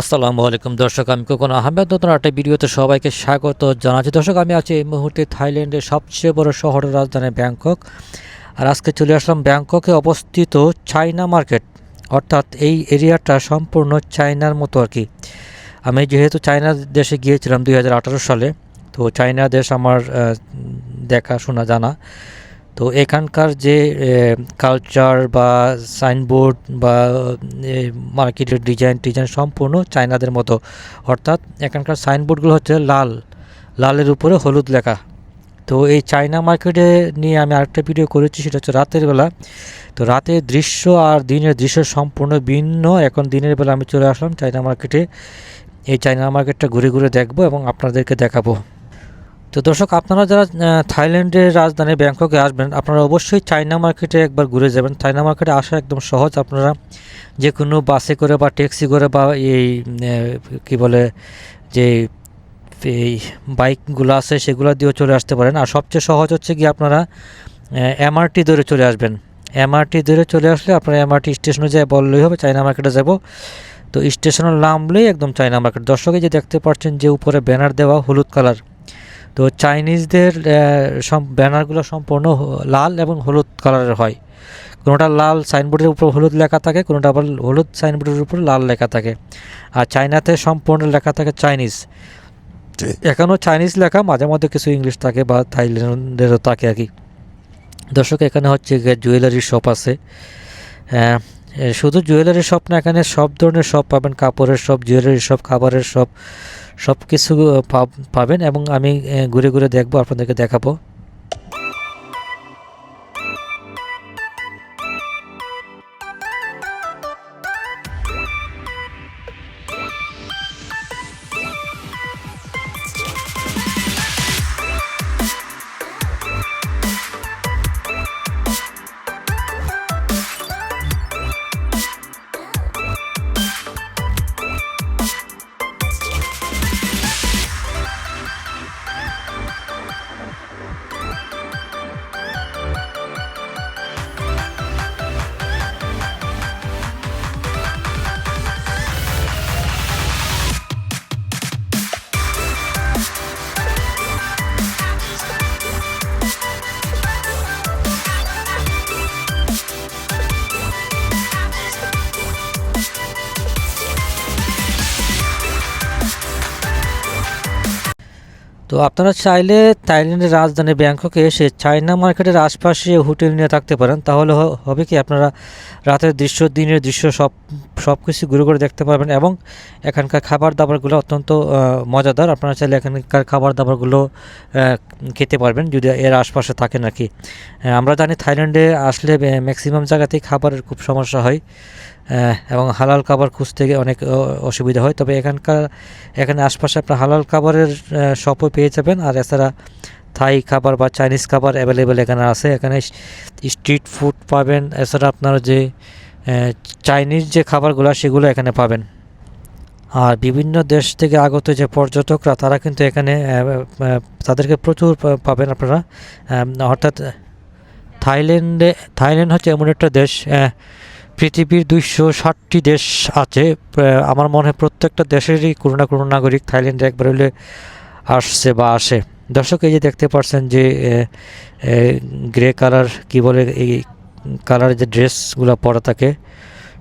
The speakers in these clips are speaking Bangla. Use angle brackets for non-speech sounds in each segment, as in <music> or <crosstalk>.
আসসালামু আলাইকুম। দর্শক, আমি কোকন আহমেদ। নতুন একটা ভিডিওতে সবাইকে স্বাগত জানাচ্ছি। দর্শক, আমি আছি এই মুহূর্তে থাইল্যান্ডের সবচেয়ে বড় শহরের রাজধানী ব্যাংকক। আর আজকে চলে আসলাম ব্যাংককে অবস্থিত চাইনা মার্কেট। অর্থাৎ এই এরিয়াটা সম্পূর্ণ চায়নার মতো আর কি। আমি যেহেতু চায়না দেশে গিয়েছিলাম দুই হাজার আঠেরো সালে, তো চায়না দেশ আমার দেখা, শোনা, জানা। তো এখানকার যে কালচার বা সাইনবোর্ড বা মার্কেটের ডিজাইন টিজাইন সম্পূর্ণ চায়নাদের মতো। অর্থাৎ এখানকার সাইনবোর্ডগুলো হচ্ছে লাল। লালের উপরে হলুদ লেখা। তো এই চায়না মার্কেটে নিয়ে আমি আরেকটা ভিডিও করেছি, সেটা হচ্ছে রাতের বেলা। তো রাতের দৃশ্য আর দিনের দৃশ্য সম্পূর্ণ ভিন্ন। এখন দিনের বেলা আমি চলে আসলাম চায়না মার্কেটে এই চায়না মার্কেটটা ঘুরে ঘুরে দেখব এবং আপনাদেরকে দেখাবো। তো দর্শক, আপনারা যারা থাইল্যান্ডের রাজধানী ব্যাংককে আসবেন, আপনারা অবশ্যই চায়না মার্কেটে একবার ঘুরে যাবেন। চায়না মার্কেটে আসা একদম সহজ। আপনারা যে কোনো বাসে করে বা ট্যাক্সি করে বা এই কি বলে, যে, এই বাইকগুলো আছে, সেগুলো দিয়েও চলে আসতে পারেন। আর সবচেয়ে সহজ হচ্ছে কি, আপনারা এমআরটি ধরে চলে আসবেন। এমআরটি ধরে চলে আসলে আপনারা এমআরটি স্টেশনে যায় বললেই হবে, চায়না মার্কেটে যাব। তো স্টেশনে নামলেই একদম চায়না মার্কেট। দর্শকে যে দেখতে পাচ্ছেন যে উপরে ব্যানার দেওয়া হলুদ কালার। তো চাইনিজদের সব ব্যানারগুলো সম্পূর্ণ লাল এবং হলুদ কালারের হয়। কোনোটা লাল সাইনবোর্ডের উপর হলুদ লেখা থাকে কোনোটা আবার হলুদ সাইনবোর্ডের উপর লাল লেখা থাকে। আর চায়নাতে সম্পূর্ণ লেখা থাকে চাইনিজ এখানেও চাইনিজ লেখা মাঝে মধ্যে কিছু ইংলিশ থাকে বা থাইল্যান্ডেরও থাকে আর কি। দর্শক এখানে হচ্ছে জুয়েলারি শপ আছে। শুধু জুয়েলারি শপ না, এখানে সব ধরনের শপ পাবেন, কাপড়ের শপ জুয়েলারি শপ, খাবারের শপ সব কিছু পাবেন এবং আমি ঘুরে ঘুরে দেখব, আপনাদেরকে দেখাবো। তো আপনারা চাইলে থাইল্যান্ডের রাজধানী ব্যাংককে এসে চায়না মার্কেটের আশপাশে হোটেল নিয়ে থাকতে পারেন। তাহলে হবে কি আপনারা রাতের দৃশ্য, দিনের দৃশ্য সব সব কিছু ঘুরে ঘুরে দেখতে পারবেন এবং এখানকার খাবার দাবারগুলো অত্যন্ত মজাদার। আপনারা চাইলে এখানকার খাবার দাবারগুলো খেতে পারবেন যদি এর আশপাশে থাকেন আর কি। আমরা জানি থাইল্যান্ডে আসলে ম্যাক্সিমাম জায়গাতেই খাবারের খুব সমস্যা হয়। এবং হালাল খাবার খুঁজতে অনেক অসুবিধা হয়। তবে এখানকার, এখানে আশপাশে আপনার হালাল খাবারের শপও পেয়ে যাবেন। আর এছাড়া থাই খাবার বা চাইনিজ খাবার অ্যাভেলেবেল এখানে আছে। এখানে স্ট্রিট ফুড পাবেন। এছাড়া আপনার যে চাইনিজ যে খাবারগুলো সেগুলো এখানে পাবেন। আর বিভিন্ন দেশ থেকে আগত যে পর্যটকরা, তারা কিন্তু এখানে তাদেরকে প্রচুর পাবেন আপনারা। অর্থাৎ থাইল্যান্ডে থাইল্যান্ড হচ্ছে এমন একটা দেশ পৃথিবীর দুইশো ষাটটি দেশ আছে আমার মনে হয় প্রত্যেকটা দেশেরই কোনো না কোনো নাগরিক থাইল্যান্ডে একবার হলে আসছে বা আসে। দর্শক, এই যে দেখতে পাচ্ছেন যে গ্রে কালার কি বলে, এই কালার যে ড্রেসগুলো পরা থাকে,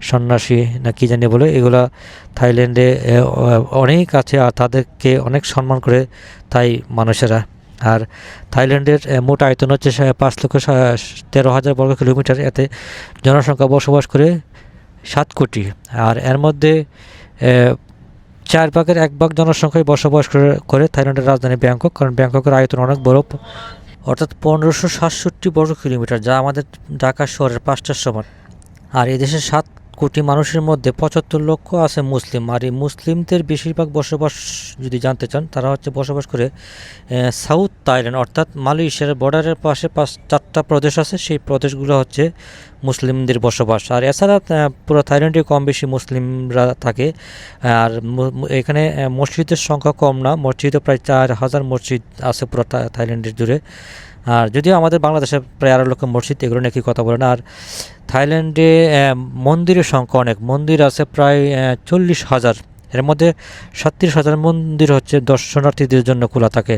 সন্ন্যাসী না কি জানি বলে, এগুলা থাইল্যান্ডে অনেক আছে আর তাদেরকে অনেক সম্মান করে তাই মানুষেরা আর থাইল্যান্ডের মোট আয়তন হচ্ছে পাঁচ লক্ষ তেরো হাজার বর্গ কিলোমিটার। এতে জনসংখ্যা বসবাস করে সাত কোটি। আর এর মধ্যে চার ভাগের এক ভাগ জনসংখ্যায় বসবাস করে থাইল্যান্ডের রাজধানী ব্যাংকক, কারণ ব্যাংককের আয়তন অনেক বড়। অর্থাৎ পনেরোশো সাতষট্টি বর্গ কিলোমিটার, যা আমাদের ঢাকা শহরের পাঁচটার সমান। আর এদেশের সাত কোটি মানুষের মধ্যে পঁচাত্তর লক্ষ আছে মুসলিম। আর এই মুসলিমদের বেশিরভাগ বসবাস যদি জানতে চান, তারা হচ্ছে বসবাস করে সাউথ থাইল্যান্ড, অর্থাৎ মালয়েশিয়ার বর্ডারের পাশে পাঁচ, চারটা প্রদেশ আছে, সেই প্রদেশগুলো হচ্ছে মুসলিমদের বসবাস। আর এছাড়া পুরো থাইল্যান্ডে কম বেশি মুসলিমরা থাকে। আর এখানে মসজিদের সংখ্যা কম না মসজিদও প্রায় চার হাজার মসজিদ আছে পুরো থাইল্যান্ডের জুড়ে। আর যদিও আমাদের বাংলাদেশে প্রায় আড়াই লক্ষ মসজিদ, এগুলো নাকি কথা বলেন? আর থাইল্যান্ডে মন্দিরের সংখ্যা অনেক। মন্দির আছে প্রায় চল্লিশ হাজার। এর মধ্যে সাতত্রিশ হাজার মন্দির হচ্ছে দর্শনার্থীদের জন্য খোলা থাকে।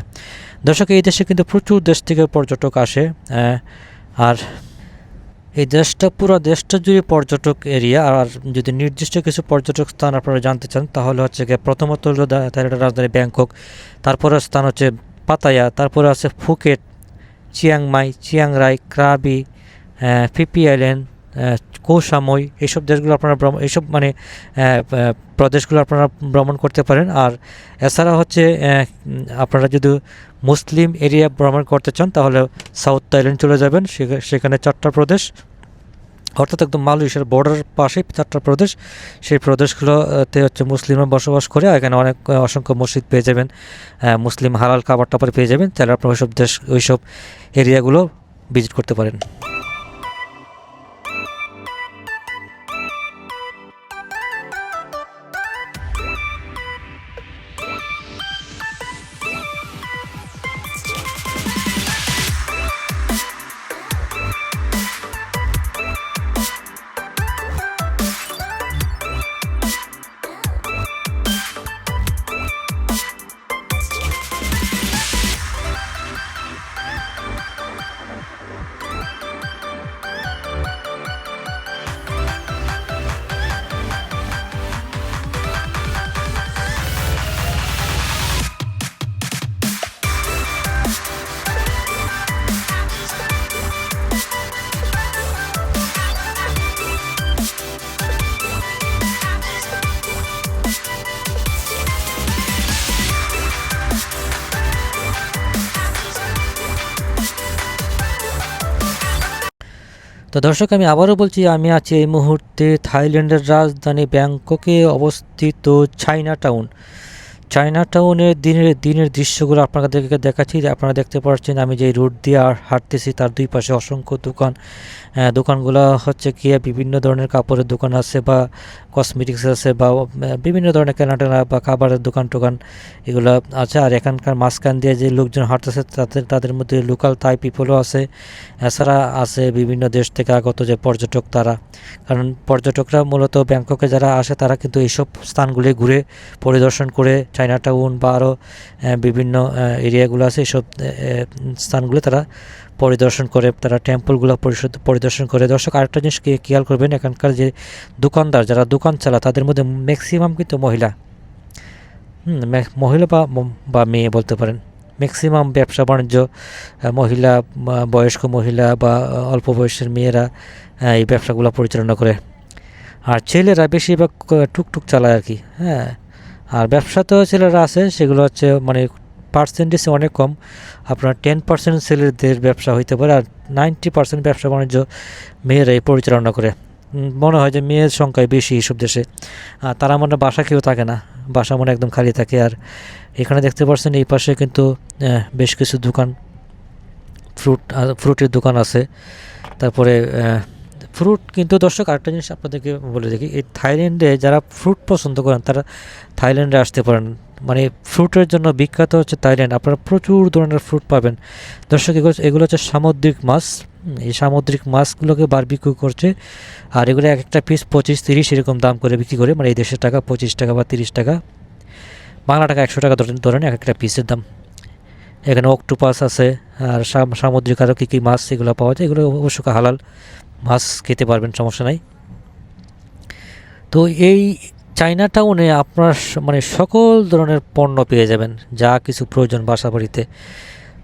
দর্শক, এই দেশে কিন্তু প্রচুর দেশ থেকে পর্যটক আসে আর এই দেশটা, পুরো দেশটা জুড়ে পর্যটক এরিয়া। আর যদি নির্দিষ্ট কিছু পর্যটক স্থান আপনারা জানতে চান, তাহলে হচ্ছে গিয়ে প্রথমত হলো রাজধানী ব্যাংকক। তারপরে স্থান হচ্ছে পাতায়া। তারপরে আছে Phuket. Chiang Mai Chiang Rai Krabi Phi Phi island Koh Samui এসব দেশগুলো আপনারা ভ্রমণ এইসব মানে আহ, আহ, প্রদেশগুলো আপনারা ভ্রমণ করতে পারেন। আর এছাড়া হচ্ছে আপনারা যদি মুসলিম এরিয়া ভ্রমণ করতে চান তাহলে সাউথ থাইল্যান্ড চলে যাবেন। সেখা- সেখানে চারটা প্রদেশ। অর্থাৎ একদম মালয়েশিয়ার বর্ডার পাশেই চারটা প্রদেশ। সেই প্রদেশগুলোতে হচ্ছে মুসলিমরা বসবাস করে এখানে অনেক অসংখ্য মসজিদ পেয়ে যাবেন মুসলিম হালাল খাবার টাবার পেয়ে যাবেন। তাহলে আপনারা ওইসব দেশ, ওইসব এরিয়াগুলো ভিজিট করতে পারেন। তো দর্শক, আমি আবারও বলছি, আমি আছি এই মুহূর্তে থাইল্যান্ডের রাজধানী ব্যাংককে অবস্থিত চাইনা টাউন। চাইনা টাউনের দিনের দিনের দৃশ্যগুলো আপনাদেরকে দেখাচ্ছি। আপনারা দেখতে পাচ্ছেন আমি যে রোড দিয়ে আর হাঁটতেছি, তার দুই পাশে অসংখ্য দোকান। দোকানগুলো হচ্ছে কি বিভিন্ন ধরনের কাপড়ের দোকান আছে বা কসমেটিক্স আছে বা বিভিন্ন ধরনের কেনাটেনা বা খাবারের দোকান টোকান এগুলো আছে। আর এখানকার মাঝখান দিয়ে যে লোকজন হাঁটতেছে, তাদের তাদের মধ্যে লোকাল তাই পিপলও আছে, এছাড়া আছে বিভিন্ন দেশ থেকে আগত যে পর্যটক তারা। কারণ পর্যটকরা মূলত ব্যাংককে যারা আসে, তারা কিন্তু এইসব স্থানগুলি ঘুরে পরিদর্শন করে চায়না টাউন বা আরও বিভিন্ন এরিয়াগুলো আছে আহ, স্থানগুলো তারা পরিদর্শন করে তারা টেম্পলগুলো পরিশোধ পরিদর্শন করে। দর্শক আরেকটা জিনিস খেয়াল করবেন এখানকার যে দোকানদার যারা দোকান চালা তাদের মধ্যে ম্যাক্সিমাম কিন্তু মহিলা। মহিলা বা বা মেয়ে বলতে পারেন। ম্যাক্সিমাম ব্যবসা বাণিজ্য মহিলা বয়স্ক মহিলা বা অল্প বয়সের মেয়েরা এই ব্যবসাগুলো পরিচালনা করে। আর ছেলেরা বেশিরভাগ টুকটুক চালায় আর কি হ্যাঁ। আর ব্যবসা তো ছেলেরা আছে, সেগুলো হচ্ছে মানে পার্সেন্টেজ অনেক কম। আপনার টেন পার্সেন্ট ছেলেদের ব্যবসা হইতে পারে আর নাইনটি পার্সেন্ট ব্যবসা বাণিজ্য মেয়েরাই পরিচালনা করে। মনে হয় যে মেয়ের সংখ্যায় বেশি এইসব দেশে। আর তারা মানে বাসা কেউ থাকে না, বাসা মনে একদম খালি থাকে। আর এখানে দেখতে পাচ্ছেন এই পাশে কিন্তু বেশ কিছু দোকান, ফ্রুট ফ্রুটের দোকান আছে। তারপরে ফ্রুট কিন্তু দর্শক আরেকটা জিনিস আপনাদেরকে বলে দেখি, এই থাইল্যান্ডে যারা ফ্রুট পছন্দ করেন, তারা থাইল্যান্ডে আসতে পারেন। মানে ফ্রুটের জন্য বিখ্যাত হচ্ছে থাইল্যান্ড আপনারা প্রচুর ধরনের ফ্রুট পাবেন। দর্শক, এগুলো এগুলো হচ্ছে সামুদ্রিক মাছ। এই সামুদ্রিক মাছগুলোকে বারবিকিউ করছে। আর এগুলো এক একটা পিস পঁচিশ, তিরিশ এরকম দাম করে বিক্রি করে। মানে এই দেশের টাকা, পঁচিশ টাকা বা তিরিশ টাকা। বাংলা টাকা একশো টাকা ধরেন এক একটা পিসের দাম। এখানে অক্টোপাস আছে, আর সাম- সামুদ্রিক আরও কী কী মাছ এগুলো পাওয়া যায়। এগুলো অবশ্য হালাল। মাছ খেতে পারবেন, সমস্যা নাই। তো এই চাইনা টাউনে আপনার মানে সকল ধরনের পণ্য পেয়ে যাবেন, যা কিছু প্রয়োজন বাসা বাড়িতে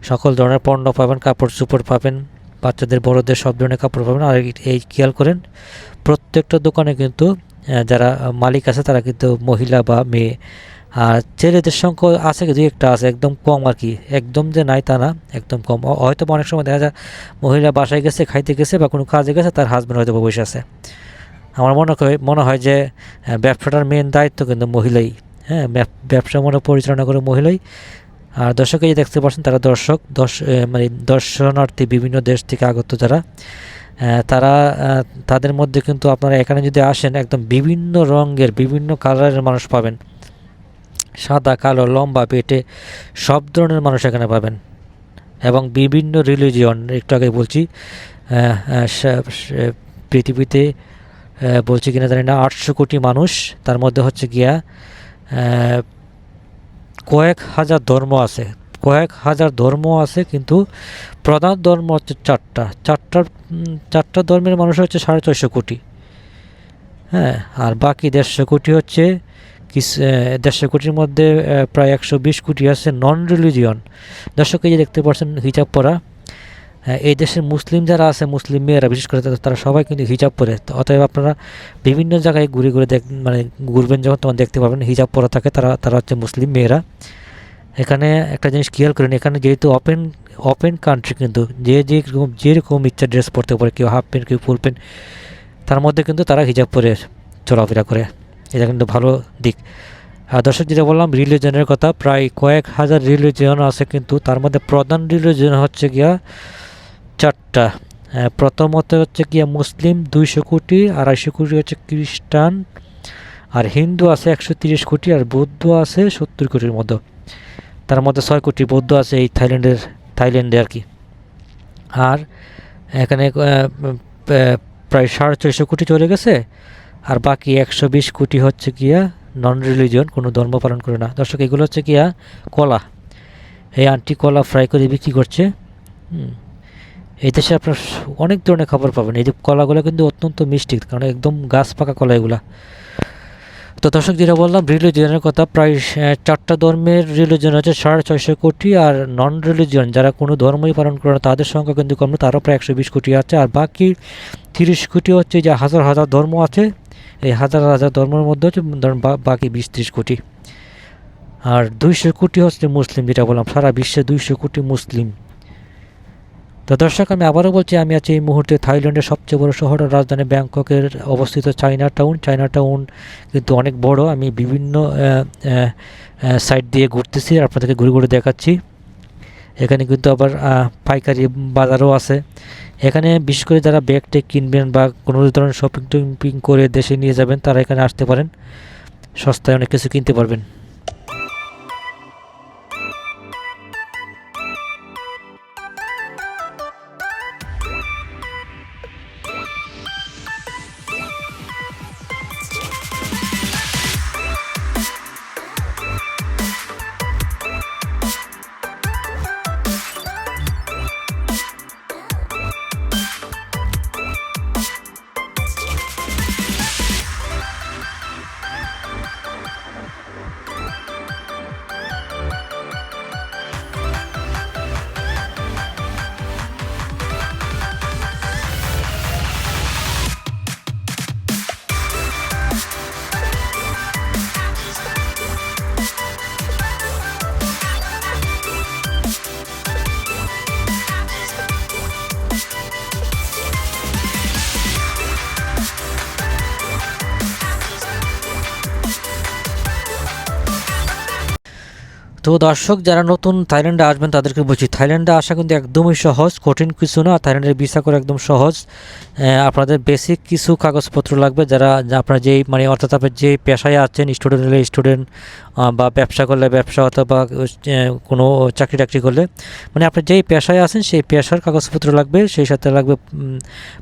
সকল ধরনের পণ্য পাবেন, কাপড় চোপড় পাবেন, বাচ্চাদের, বড়দের সব ধরনের কাপড় পাবেন। আর এই খেয়াল করেন, প্রত্যেকটা দোকানে কিন্তু যারা মালিক আছে তারা কিন্তু মহিলা বা মেয়ে আর ছেলেদের সংখ্যা আছে কি? দুই একটা আছে, একদম কম আর কি। একদম যে নাই তা না, একদম কম। হয়তো অনেক সময় দেখা যায় মহিলা বাসায় গেছে, খাইতে গেছে বা কোনো কাজে গেছে, তার হাজব্যান্ড হয়তো বসে আছে। আমার মনে হয় মনে হয় যে ব্যবসাটার মেন দায়িত্ব কিন্তু মহিলাই। হ্যাঁ ব্যব- ব্যবসা মনে পরিচালনা করে মহিলাই। আর দর্শকে যে দেখতে পাচ্ছেন, তারা দর্শক দর্শ মানে দর্শনার্থী বিভিন্ন দেশ থেকে আগত যারা তারা তাদের মধ্যে কিন্তু আপনারা এখানে যদি আসেন, একদম বিভিন্ন রঙের, বিভিন্ন কালারের মানুষ পাবেন। সাদা, কালো, লম্বা পেটে সব ধরনের মানুষ এখানে পাবেন। এবং বিভিন্ন রিলিজিয়ন একটু আগে বলছি পৃথিবীতে বলছি কিনা জানি না, আটশো কোটি মানুষ, তার মধ্যে হচ্ছে গিয়া কয়েক হাজার ধর্ম আছে। কয়েক হাজার ধর্ম আছে, কিন্তু প্রধান ধর্ম হচ্ছে চারটা। চারটার চারটা ধর্মের মানুষ হচ্ছে সাড়ে ছয়শো কোটি। হ্যাঁ আর বাকি দেড়শো কোটি হচ্ছে দেড়শো কোটির মধ্যে প্রায় একশো বিশ কোটি আছে নন রিলিজিয়ন দর্শক, এই যে দেখতে পাচ্ছেন হিজাব পরা এই দেশের মুসলিম যারা আছে, মুসলিম মেয়েরা, বিশেষ করে তারা- সবাই কিন্তু হিজাব পরে। অতএব আপনারা বিভিন্ন জায়গায় ঘুরে ঘুরে দেখ মানে ঘুরবেন, যখন তখন দেখতে পাবেন হিজাব পরা থাকে তারা তারা হচ্ছে মুসলিম মেয়েরা। এখানে একটা জিনিস খেয়াল করেন, এখানে যেহেতু ওপেন ওপেন কান্ট্রি কিন্তু, যে যে রকম যেরকম ইচ্ছা ড্রেস পরতে পারে, কেউ হাফ প্যান্ট কেউ ফুল প্যান্ট তার মধ্যে কিন্তু তারা হিজাব পরে চলাফেরা করে। এটা কিন্তু ভালো দিক। দর্শক, যেটা বললাম রিলিজনের কথা, প্রায় কয়েক হাজার রিলিজন আছে কিন্তু তার মধ্যে প্রধান রিলিজন হচ্ছে গিয়া চারটা। প্রথমত হচ্ছে গিয়া মুসলিম দুইশো কোটি, আড়াইশো কোটি হচ্ছে খ্রিস্টান, আর হিন্দু আছে একশো তিরিশ কোটি, আর বৌদ্ধ আছে সত্তর কোটির মতো তার মধ্যে ছয় কোটি বৌদ্ধ আছে এই থাইল্যান্ডের, থাইল্যান্ডে আর কি। আর এখানে প্রায় সাড়ে ছয়শো কোটি চলে গেছে। আর বাকি একশো বিশ কোটি হচ্ছে গিয়া নন রিলিজিয়ন কোনো ধর্ম পালন করে না। দর্শক, এগুলো হচ্ছে গিয়া কলা। এই আন্টি কলা ফ্রাই করে বিক্রি করছে। এই দেশে আপনার অনেক ধরনের খাবার পাবেন। এই যে কলাগুলো কিন্তু অত্যন্ত মিষ্টি, কারণ একদম গাছ পাকা কলা এগুলা। তো দর্শক, যেটা বললাম রিলিজিয়নের কথা, প্রায় চারটা ধর্মের রিলিজিয়ন হচ্ছে সাড়ে ছয়শো কোটি, আর নন রিলিজিয়ন যারা কোনো ধর্মই পালন করে না, তাদের সংখ্যা কিন্তু কম, তারও প্রায় একশো বিশ কোটি আছে। আর বাকি তিরিশ কোটি হচ্ছে যে হাজার হাজার ধর্ম আছে। এই হাজার হাজার ধর্মের মধ্যে হচ্ছে ধরুন বাকি বিশ ত্রিশ কোটি। আর দুইশো কোটি হচ্ছে মুসলিম, যেটা বললাম, সারা বিশ্বে দুইশো কোটি মুসলিম। তো দর্শক, আমি আবারও বলছি, আমি আছি এই মুহূর্তে থাইল্যান্ডের সবচেয়ে বড় শহর রাজধানী ব্যাংককের অবস্থিত চাইনা টাউন। চাইনা টাউন কিন্তু অনেক বড়। আমি বিভিন্ন সাইড দিয়ে ঘুরতেছি, আপনাদেরকে ঘুরে ঘুরে দেখাচ্ছি। এখানে কিন্তু আবার পাইকারি বাজারও আছে। এখানে বিশেষ করে যারা ব্যাগ টেক কিনবেন বা কোনো ধরনের শপিং টপিং করে দেশে নিয়ে যাবেন, তারা এখানে আসতে পারেন। সস্তায় অনেক কিছু কিনতে পারবেন। তো দর্শক, যারা নতুন থাইল্যান্ডে আসবেন তাদেরকে বলছি, থাইল্যান্ডে আসা কিন্তু একদমই সহজ, কঠিন কিছু না। থাইল্যান্ডের ভিসা করা একদম সহজ। আপনাদের বেসিক কিছু কাগজপত্র লাগবে যারা আপনার যেই মানে অর্থাৎ আপনার যে পেশায় আছেন স্টুডেন্ট হলে স্টুডেন্ট বা ব্যবসা করলে ব্যবসা অথবা কোনো চাকরি টাকরি করলে মানে আপনি যেই পেশায় আছেন সেই পেশার কাগজপত্র লাগবে, সেই সাথে লাগবে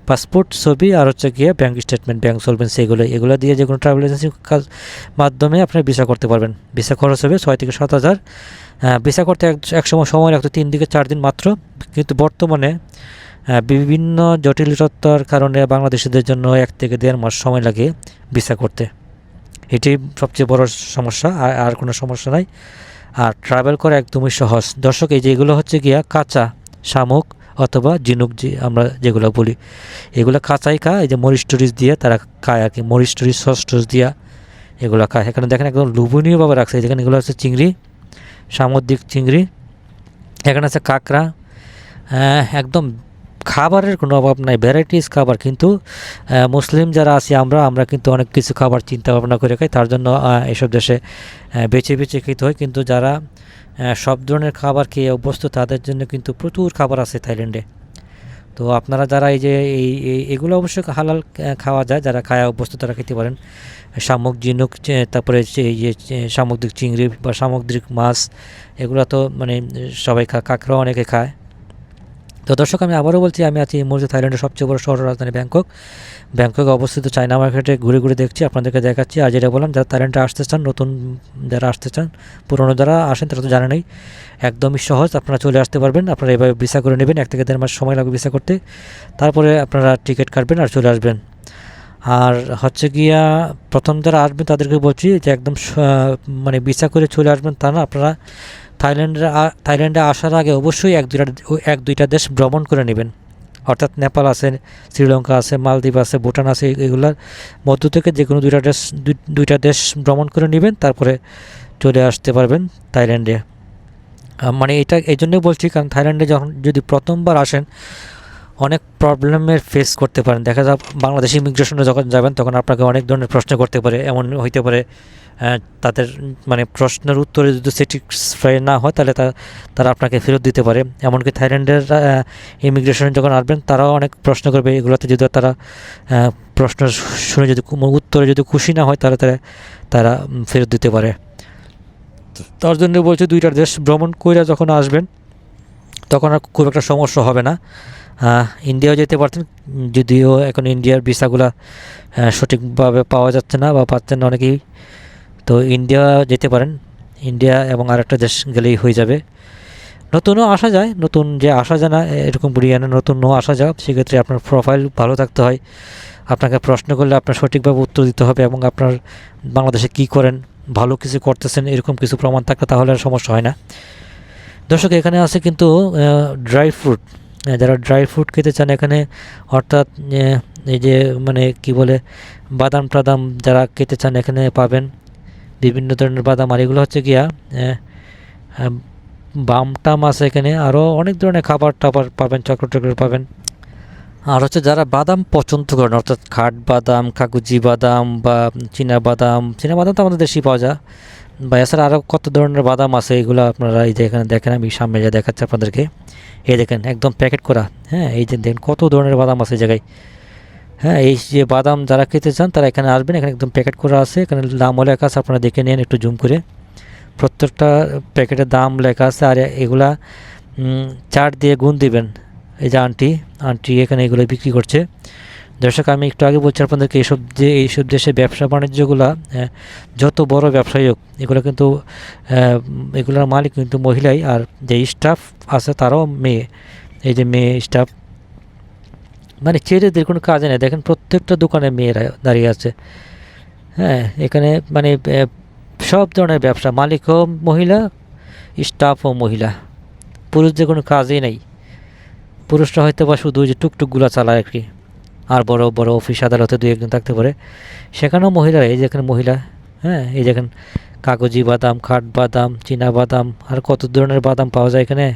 পাসপোর্ট ছবি আর হচ্ছে গিয়ে ব্যাঙ্ক স্টেটমেন্ট ব্যাঙ্ক সলভেন্সি এগুলো এগুলো দিয়ে যে কোনো ট্রাভেল এজেন্সির কাজ মাধ্যমে আপনি ভিসা করতে পারবেন। ভিসা খরচ হবে ছয় থেকে সাত হাজার। ভিসা করতে এক সময় সময় লাগতো তিন থেকে চার দিন মাত্র। কিন্তু বর্তমানে বিভিন্ন জটিলতার কারণে বাংলাদেশিদের জন্য এক থেকে দেড় মাস সময় লাগে ভিসা করতে। এটি সবচেয়ে বড় সমস্যা, আর আর কোনো সমস্যা নাই। আর ট্রাভেল করা একদমই সহজ। দর্শক, এই যেগুলো হচ্ছে গিয়া কাঁচা, শামুক অথবা ঝিনুক যে আমরা যেগুলো বলি, এগুলো কাঁচাই খায়। এই যে মরিচ টরিচ দিয়ে তারা খায় আর কি। মরিচ টরিচ, সস টস দিয়া এগুলো খায়। এখানে দেখেন একদম লোভনীয়ভাবে রাখছে। যেখানে এগুলো হচ্ছে চিংড়ি। সামুদ্রিক চিংড়ি এখানে আছে কাঁকড়া হ্যাঁ, একদম খাবারের কোনো অভাব নাই ভ্যারাইটিস খাবার কিন্তু মুসলিম যারা আছি আমরা আমরা কিন্তু অনেক কিছু খাবার চিন্তা ভাবনা করে খাই তার জন্য এসব দেশে বেছে বেছে খেতে হয় কিন্তু যারা সব ধরনের খাবার খেয়ে অভ্যস্ত তাদের জন্য কিন্তু প্রচুর খাবার আছে থাইল্যান্ডে। তো আপনারা যারা এই যে এই এগুলো অবশ্যই হালাল খাওয়া যায়, যারা খায় অভ্যস্ত তারা খেতে পারেন। শামুক, ঝিনুক তারপরে এই যে সামুদ্রিক চিংড়ি বা সামুদ্রিক মাছ, এগুলো তো মানে সবাই খায় কাঁকড়াও অনেকে খায়। তো দর্শক, আমি আবারও বলছি, আমি আছি এই মুহূর্তে থাইল্যান্ডের সবচেয়ে বড় শহর রাজধানী ব্যাংকক। ব্যাংককে অবস্থিত চায়না মার্কেটে ঘুরে ঘুরে দেখছি, আপনাদেরকে দেখাচ্ছি। আর যেটা বললাম, যারা থাইল্যান্ডে আসতে চান, নতুন যারা আসতে চান, পুরনো যারা আসেন, তারা তো জানে নেই, একদমই সহজ। আপনারা চলে আসতে পারবেন, আপনারা এভাবে ভিসা করে নেবেন, এক থেকে দেড় মাস সময় লাগবে ভিসা করতে। তারপরে আপনারা টিকিট কাটবেন আর চলে আসবেন। আর হচ্ছে গিয়া, প্রথম যারা আসবেন, তাদেরকে বলছি যে একদম মানে ভিসা করে চলে আসবেন তা না, আপনারা থাইল্যান্ডে থাইল্যান্ডে আসার আগে অবশ্যই এক দুইটা এক দুইটা দেশ ভ্রমণ করে নেবেন। অর্থাৎ নেপাল আছে, শ্রীলঙ্কা আছে, মালদ্বীপ আছে, ভুটান আছে এগুলোর মধ্য থেকে যে কোনো দুইটা দেশ দুইটা দেশ ভ্রমণ করে নেবেন, তারপরে চলে আসতে পারবেন থাইল্যান্ডে। মানে এটা, এই জন্যই বলছি, কারণ থাইল্যান্ডে যখন যদি প্রথমবার আসেন অনেক প্রবলেমের ফেস করতে পারেন। দেখা যাক, বাংলাদেশ ইমিগ্রেশনে যখন যাবেন, তখন আপনাকে অনেক ধরনের প্রশ্ন করতে পারে। এমন হইতে পারে তাদের মানে প্রশ্নের উত্তরে যদি স্যাটিসফাই না হয়, তাহলে তারা আপনাকে ফেরত দিতে পারে। এমনকি থাইল্যান্ডের ইমিগ্রেশনে যখন আসবেন, তারাও অনেক প্রশ্ন করবে। এগুলোতে যদি তারা প্রশ্ন শুনে যদি উত্তরে যদি খুশি না হয়, তাহলে তারা তারা ফেরত দিতে পারে। তার জন্য বলছি, দুইটা দেশ ভ্রমণ করে যখন আসবেন, তখন আর খুব একটা সমস্যা হবে না। ইন্ডিয়াও যেতে পারতেন, যদিও এখন ইন্ডিয়ার ভিসাগুলো সঠিকভাবে পাওয়া যাচ্ছে না বা পাচ্ছেন না অনেকেই। তো ইন্ডিয়া যেতে পারেন, ইন্ডিয়া এবং আরেকটা দেশ গেলেই হয়ে যাবে। নতুনও আসা যায়, নতুন যে আসা যায় না, এরকম বুড়িয়ানে নতুনও আসা যায় সেক্ষেত্রে আপনার প্রোফাইল ভালো থাকতে হয়। আপনাকে প্রশ্ন করলে আপনার সঠিকভাবে উত্তর দিতে হবে এবং আপনার বাংলাদেশে কী করেন, ভালো কিছু করতেছেন, এরকম কিছু প্রমাণ থাকলে তাহলে আর সমস্যা হয় না। দর্শক, এখানে আছে কিন্তু ড্রাই ফ্রুট যারা ড্রাই ফ্রুট খেতে চান এখানে অর্থাৎ এই যে মানে কি বলে বাদাম টাদাম যারা খেতে চান এখানে পাবেন। বিভিন্ন ধরনের বাদাম আর এগুলো হচ্ছে গিয়া আহ, আহ, বাম টাম আছে এখানে আরও অনেক ধরনের খাবার টাবার পাবেন চকলেট টকলেট পাবেন। আর হচ্ছে যারা বাদাম পছন্দ করেন অর্থাৎ খাট বাদাম কাগুজি বাদাম বা চীনা বাদাম চীনা বাদাম তো আমাদের দেশেই পাওয়া যায়। বা এছাড়া আরও কত ধরনের বাদাম আছে এগুলো আপনারা এই যে এখানে দেখেন, আমি সামনে যা দেখাচ্ছি আপনাদেরকে। এই দেখেন, একদম প্যাকেট করা। হ্যাঁ এই যে দেখেন, কত ধরনের বাদাম আছে জায়গায়। হ্যাঁ এই যে বাদাম যারা খেতে চান, তারা এখানে আসবেন, এখানে একদম প্যাকেট করা আছে। এখানে দামও লেখা আছে, আপনারা দেখে নেন একটু জুম করে। প্রত্যেকটা প্যাকেটের দাম লেখা আছে, আর এগুলা চার দিয়ে গুণ দিবেন। এই যে আন্টি আন্টি এখানে এগুলো বিক্রি করছে। দর্শক, আমি একটু আগে বলছি আপনাদেরকে, এইসব যে, এইসব দেশে ব্যবসা বাণিজ্যগুলা যত বড় ব্যবসায়ী হোক, এগুলো কিন্তু এগুলোর মালিক কিন্তু মহিলাই, আর যে স্টাফ আছে তারাও মেয়ে। এই যে মেয়ে স্টাফ মানে ছেলেদের কোনো কাজে নেই। দেখেন প্রত্যেকটা দোকানে মেয়েরা দাঁড়িয়ে আছে। হ্যাঁ এখানে মানে সব ধরনের ব্যবসা মালিকও মহিলা স্টাফও মহিলা। পুরুষদের কোনো কাজই নেই। পুরুষরা হয়তো বা শুধু যে টুকটুকগুলো চালায় আর কি। আর বড় বড় অফিস আদালতে দু একজন থাকতে পারে। সেখানেও মহিলারা এই যেখানে মহিলা হ্যাঁ এই যেখানে কাগজি বাদাম, খাট বাদাম, চীনা বাদাম, আর কত ধরনের বাদাম পাওয়া যায় এখানে?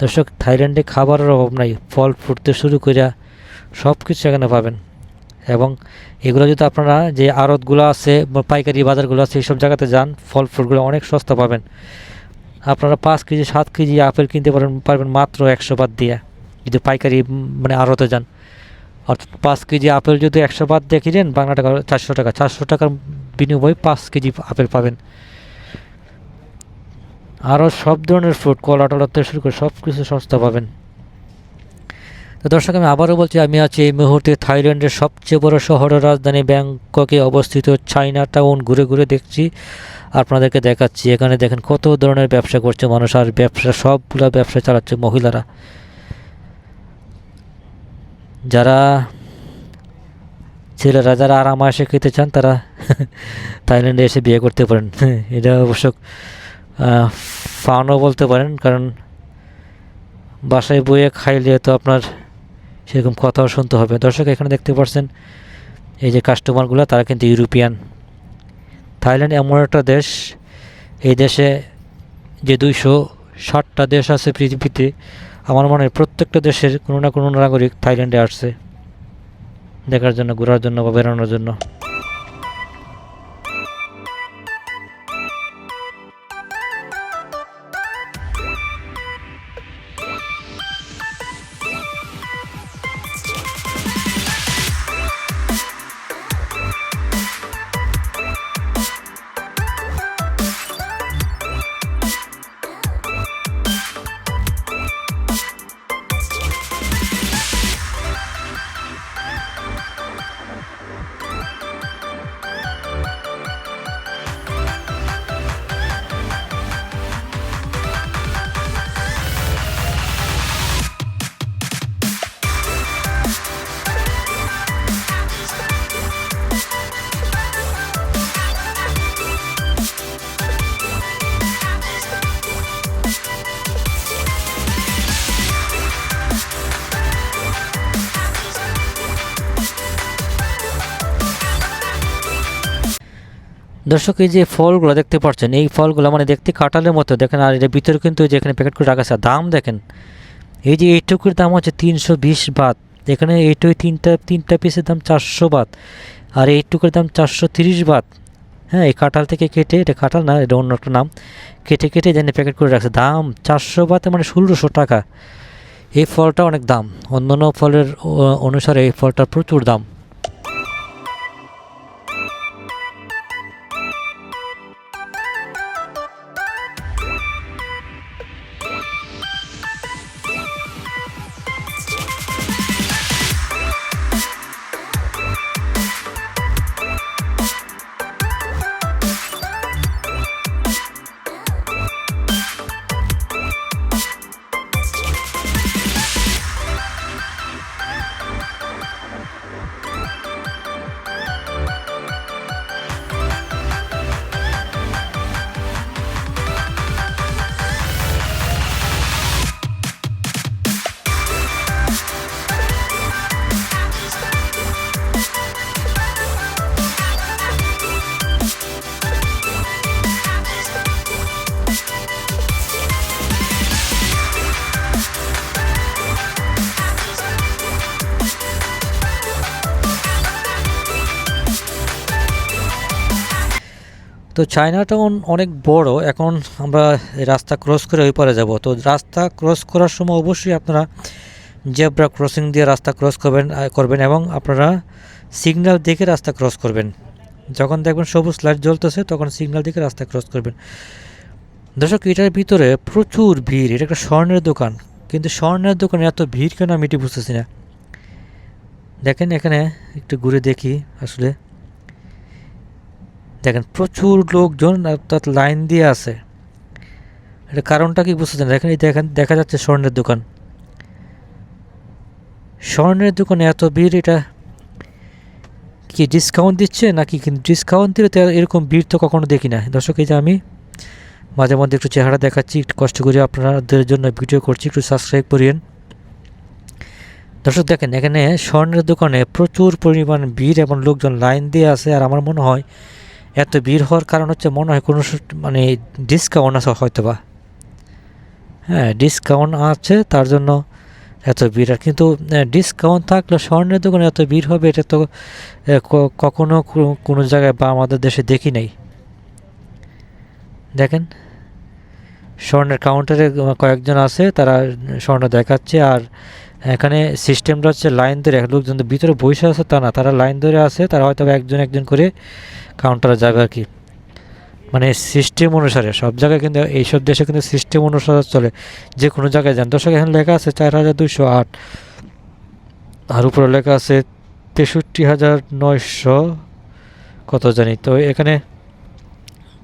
দর্শক, থাইল্যান্ডে খাবারের অভাব নাই, ফল থেকে শুরু করে সব কিছু এখানে পাবেন। এবং এগুলো যদি আপনারা যে আড়তগুলো আছে পাইকারি বাজারগুলো আছে, এইসব জায়গাতে যান, ফল ফ্রুটগুলো অনেক সস্তা পাবেন। আপনারা পাঁচ কেজি, সাত কেজি আপেল কিনতে পারবেন পারবেন মাত্র একশো বাদ দিয়ে। যদি পাইকারি মানে আড়তে যান। অর্থাৎ পাঁচ কেজি আপেল যদি একশো বাদ দিয়ে কিনেন বাংলা টাকা চারশো টাকা। চারশো টাকার বিনিময়ে পাঁচ কেজি আপেল পাবেন। আরও সব ধরনের ফ্রুট কলা, টলা থেকে শুরু করে সব কিছু সস্তা পাবেন। তো দর্শক, আমি আবারও বলছি, আমি আছি এই মুহূর্তে থাইল্যান্ডের সবচেয়ে বড় শহরের রাজধানী ব্যাংককে অবস্থিত চাইনা টাউন। ঘুরে ঘুরে দেখছি, আপনাদেরকে দেখাচ্ছি। এখানে দেখেন কত ধরনের ব্যবসা করছে মানুষ, আর ব্যবসা, সবগুলো ব্যবসা চালাচ্ছে মহিলারা। যারা ছেলেরা যারা আরাম এসে খেতে চান, তারা থাইল্যান্ডে এসে বিয়ে করতে পারেন। <laughs> এটা অবশ্য ফানও বলতে পারেন, কারণ বাসায় বইয়ে খাইলে তো আপনার সেরকম কথাও শুনতে হবে। দর্শক, এখানে দেখতে পাচ্ছেন এই যে কাস্টমারগুলো, তারা কিন্তু ইউরোপিয়ান। থাইল্যান্ড এমন একটা দেশ, এই দেশে যে দুইশো ষাটটা দেশ আছে পৃথিবীতে আমার মনে হয় প্রত্যেকটা দেশের কোনো না কোনো নাগরিক থাইল্যান্ডে আসছে। দেখার জন্য, ঘোরার জন্য বা বেড়ানোর জন্য। দর্শক, এই যে ফলগুলো দেখতে পাচ্ছেন, এই ফলগুলো মানে দেখতে কাঁঠালের মতো। দেখেন, আর এটা ভিতরে কিন্তু এই যে এখানে প্যাকেট করে রাখা আছে। দাম দেখেন, এই যে এইটুকুর দাম হচ্ছে তিনশো বিশ বাত এখানে এইটুকু তিনটা তিনটা পিসের দাম চারশো বাত আর এইটুকুর দাম চারশো তিরিশ বাত হ্যাঁ এই কাঁঠাল থেকে কেটে, এটা কাঁঠাল না, এটা অন্য একটা নাম। কেটে কেটে যেন প্যাকেট করে রাখছে। দাম চারশো বাতে মানে ষোলোশো টাকা। এই ফলটা অনেক দাম। অন্যান্য ফলের অনুসারে এই ফলটার প্রচুর দাম। তো চায়না অনেক বড়। এখন আমরা রাস্তা ক্রস করে ওই পারে যাব। তো রাস্তা ক্রস করার সময় অবশ্যই আপনারা জেব্রা ক্রসিং দিয়ে রাস্তা ক্রস করবেন করবেন এবং আপনারা সিগন্যাল দেখে রাস্তা ক্রস করবেন। যখন দেখবেন সবুজ লাইট জ্বলতেছে, তখন সিগন্যাল দেখে রাস্তা ক্রস করবেন। দর্শক, এটার ভিতরে প্রচুর ভিড়। এটা একটা স্বর্ণের দোকান। কিন্তু স্বর্ণের দোকানে এত ভিড় কেন আমি এটি বুঝতেছি না। দেখেন এখানে একটু ঘুরে দেখি আসলে। দেখেন, প্রচুর লোকজন অর্থাৎ লাইন দিয়ে আছে। এটা কারণটা কি বুঝতেছেন? দেখেন, এই দেখেন, দেখা যাচ্ছে স্বর্ণের দোকান। স্বর্ণের দোকানে এত ভিড়, এটা কি ডিসকাউন্ট দিচ্ছে নাকি কিন্তু ডিসকাউন্ট দিলে তো এরকম ভিড় তো কখনো দেখি না। দর্শক, এই যে আমি মাঝে মধ্যে একটু চেহারা দেখাচ্ছি, একটু কষ্ট করে আপনাদের জন্য ভিডিও করছি, একটু সাবস্ক্রাইব করিয়েন। দর্শক, দেখেন, এখানে স্বর্ণের দোকানে প্রচুর পরিমাণ ভিড় এবং লোকজন লাইন দিয়ে আছে, আর আমার মনে হয় এত ভিড় হওয়ার কারণ হচ্ছে মনে হয় কোনো মানে ডিসকাউন্ট আছে হয়তো বা হ্যাঁ ডিসকাউন্ট আছে, তার জন্য এত ভিড়। আর কিন্তু ডিসকাউন্ট থাকলে স্বর্ণের দোকানে এত ভিড় হবে, এটা তো কখনো কোনো জায়গায় বা আমাদের দেশে দেখি নাই। দেখেন, স্বর্ণের কাউন্টারে কয়েকজন আছে, তারা স্বর্ণ দেখাচ্ছে, আর এখানে সিস্টেমটা হচ্ছে লাইন ধরে এক লোকজন ভিতরে বসে আছে তা না, তারা লাইন ধরে আছে, তারা হয়তো একজন একজন করে কাউন্টারে যাবে আর কি। মানে সিস্টেম অনুসারে, সব জায়গায় কিন্তু এইসব দেশে কিন্তু সিস্টেম অনুসারে চলে, যে কোনো জায়গায় যান। দর্শক, এখানে লেখা আছে চার হাজার দুশো আট, আর উপরে লেখা আছে তেষট্টি হাজার নয়শো কত জানি। তো এখানে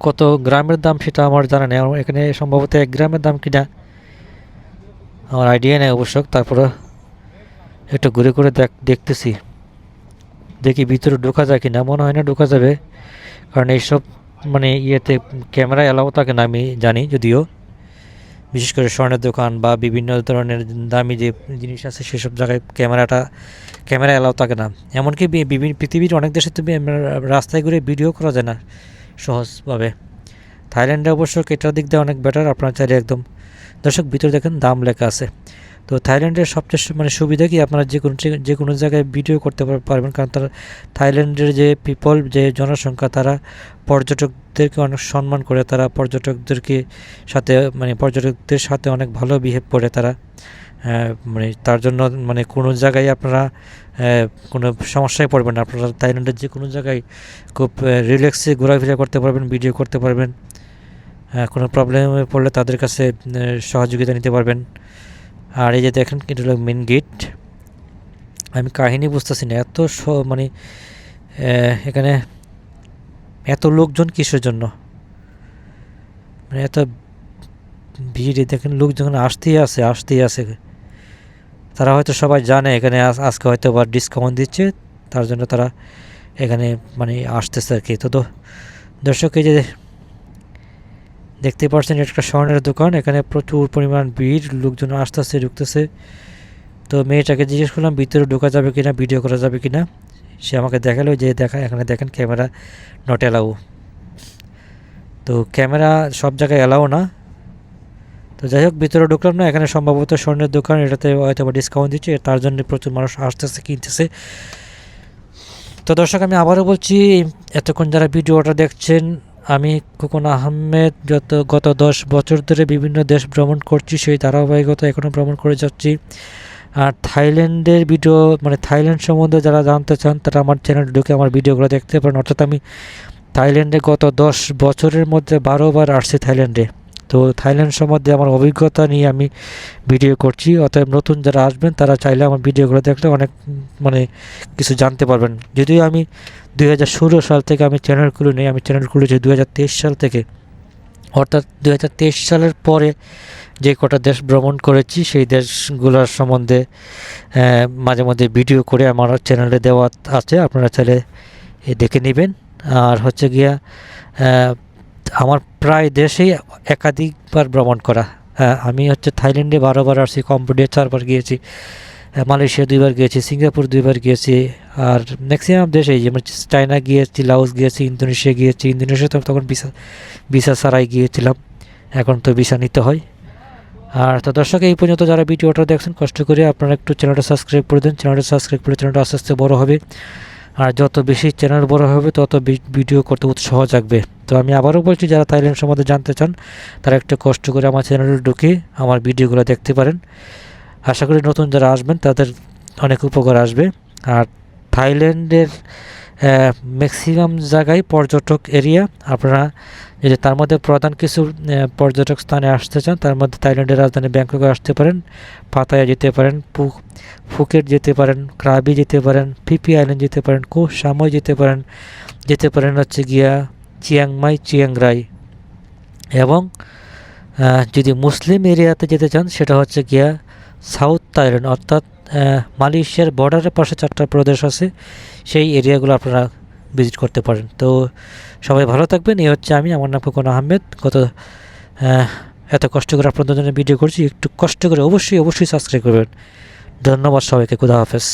কত গ্রামের দাম সেটা আমার জানা নেই। এখানে সম্ভবত এক গ্রামের দাম কিনা, আমার আইডিয়া নেই অবশ্য। তারপরে একটু ঘুরে ঘুরে দেখ, দেখতেছি। দেখি ভিতরে ঢোকা যায় কিনা, মনে হয় না ঢোকা যাবে। কারণ এইসব মানে ইয়েতে ক্যামেরা এলাও থাকে না আমি জানি, যদিও। বিশেষ করে স্বর্ণের দোকান বা বিভিন্ন ধরনের দামি যে জিনিস আছে, সেসব জায়গায় ক্যামেরাটা ক্যামেরা এলাও থাকে না। এমনকি বিভিন্ন পৃথিবীর অনেক দেশে তুমি রাস্তায় ঘুরে ভিডিও করা যায় না সহজভাবে। থাইল্যান্ডে অবশ্য কেটার দিক দিয়ে অনেক বেটার আপনার চাইলে একদম, দর্শক ভিতরে দেখেন দাম লেখা আছে। তো থাইল্যান্ডের সবচেয়ে মানে সুবিধা কি? আপনারা যে কোনো যে- কোনো জায়গায় ভিডিও করতে পারবেন কারণ তারা থাইল্যান্ডের যে পিপল যে জনসংখ্যা তারা পর্যটকদেরকে অনেক সম্মান করে তারা পর্যটকদেরকে সাথে মানে পর্যটকদের সাথে অনেক ভালো বিহেভ করে তারা। আহ, মানে তার জন্য মানে কোনো জায়গায় আপনারা কোনো সমস্যায় পড়বেন আপনারা থাইল্যান্ডের যে কোনো জায়গায় খুব রিল্যাক্সে ঘোরাফেরা করতে পারবেন ভিডিও করতে পারবেন। কোনো প্রবলেমে পড়লে তাদের কাছে সহযোগিতা নিতে পারবেন। আর এই যে দেখেন, এটা হলো মেন গেট আমি কাহিনী বুঝতেছি না, এত মানে এখানে এত লোকজন কিসের জন্য? মানে এত ভিড় দেখেন লোক যখন আসতেই আসে আসতেই আসে তারা হয়তো সবাই জানে, এখানে আজ- আজকে হয়তো বা ডিসকাউন্ট দিচ্ছে, তার জন্য তারা এখানে মানে আসতেছে আর কি। তো দর্শক, এই যে দেখতে পাচ্ছেন একটা স্বর্ণের দোকান, এখানে প্রচুর পরিমাণ ভিড়, লোকজন আসতেছে, ঢুকতেছে। তো মেয়েটাকে জিজ্ঞেস করলাম, ভিতরে ঢোকা যাবে কিনা ভিডিও করা যাবে কিনা? সে আমাকে দেখাল যে দেখা, এখানে দেখেন ক্যামেরা নট অ্যালাউ তো ক্যামেরা সব জায়গায় এলাও না। তো যাই হোক, ভিতরে ঢুকলাম না, এখানে সম্ভবত স্বর্ণের দোকান, এটাতে হয়তো বা ডিসকাউন্ট দিচ্ছে, তার জন্য প্রচুর মানুষ আসতেছে, কিনতেছে। তো দর্শক, আমি আবারও বলছি, এতক্ষণ যারা ভিডিওটা দেখছেন আমি খোকন আহমেদ যত গত দশ বছর ধরে বিভিন্ন দেশ ভ্রমণ করছি, সেই ধারাবাহিকতা এখনও ভ্রমণ করে যাচ্ছি। আর থাইল্যান্ডের ভিডিও মানে থাইল্যান্ড সম্বন্ধে যারা জানতে চান, তারা আমার চ্যানেল ঢুকে আমার ভিডিওগুলো দেখতে পারেন। অর্থাৎ আমি থাইল্যান্ডে গত দশ বছরের মধ্যে বারোবার আসছি থাইল্যান্ডে। তো থাইল্যান্ড সম্বন্ধে আমার অভিজ্ঞতা নিয়ে আমি ভিডিও করছি। অতএব নতুন যারা আসবেন, তারা চাইলে আমার ভিডিওগুলো দেখলে অনেক মানে কিছু জানতে পারবেন। যদিও আমি দুই হাজার ষোলো সাল থেকে আমি চ্যানেল খুলিনি আমি চ্যানেল খুলেছি দুই হাজার তেইশ সাল থেকে। অর্থাৎ দু হাজার তেইশ সালের পরে যে কটা দেশ ভ্রমণ করেছি, সেই দেশগুলোর সম্বন্ধে মাঝে মধ্যে ভিডিও করে আমার চ্যানেলে দেওয়া আছে। আপনারা চাইলে দেখে নেবেন। আর হচ্ছে গিয়া আমার প্রায় দেশেই একাধিকবার ভ্রমণ করা। হ্যাঁ আমি হচ্ছে থাইল্যান্ডে বারোবার আসছি কম্বোডিয়া চারবার গিয়েছি মালয়েশিয়া দুইবার গিয়েছি, সিঙ্গাপুর দুইবার গিয়েছি, আর ম্যাক্সিমাম দেশে যেমন চায়না গিয়েছি, লাওস গিয়েছি, ইন্দোনেশিয়া গিয়েছি, ইন্দোনেশিয়া তো তখন ভিসা ভিসা ছাড়াই গিয়েছিলাম, এখন তো ভিসা নিতে হয়। আর তো দর্শক, এই পর্যন্ত যারা ভিডিওটা দেখছেন, কষ্ট করে আপনারা একটু চ্যানেলটা সাবস্ক্রাইব করে দেন। চ্যানেলটা সাবস্ক্রাইব করলে চ্যানেলটা আস্তে আস্তে বড়ো হবে। আর যত বেশি চ্যানেল বড় হবে, তত ভিডিও করতে উৎসাহ জাগবে। তো আমি আবারও বলছি, যারা থাইল্যান্ড সম্বন্ধে জানতে চান, তারা একটু কষ্ট করে আমার চ্যানেলে ঢুকে আমার ভিডিওগুলো দেখতে পারেন। আশা করি নতুন যারা আসবেন, তাদের অনেক উপকার আসবে। আর থাইল্যান্ডের ম্যাক্সিমাম জায়গায় পর্যটক এরিয়া আপনারা যদি তার মধ্যে প্রধান কিছু পর্যটক স্থানে আসতে চান, তার মধ্যে থাইল্যান্ডের রাজধানী ব্যাংককে আসতে পারেন, পাতায়া যেতে পারেন ফুকেট যেতে পারেন, ক্রাবি যেতে পারেন পিপি আইল্যান্ড যেতে পারেন কো সাময় যেতে পারেন যেতে পারেন হচ্ছে গিয়া চিয়াংমাই, চিয়াংরাই। এবং যদি মুসলিম এরিয়াতে যেতে চান, সেটা হচ্ছে গিয়া সাউথ থাইল্যান্ড, অর্থাৎ মালয়েশিয়ার বর্ডারের পাশে চারটা প্রদেশ আছে, সেই এরিয়াগুলো আপনারা ভিজিট করতে পারেন। তো সবাই ভালো থাকবেন। এই হচ্ছে আমি, আমার নাম খোকন আহমেদ। কত এত কষ্ট করে আপনাদের জন্য ভিডিও করছি। একটু কষ্ট করে অবশ্যই অবশ্যই সাবস্ক্রাইব করবেন। ধন্যবাদ সবাইকে। খুদা হাফেজ।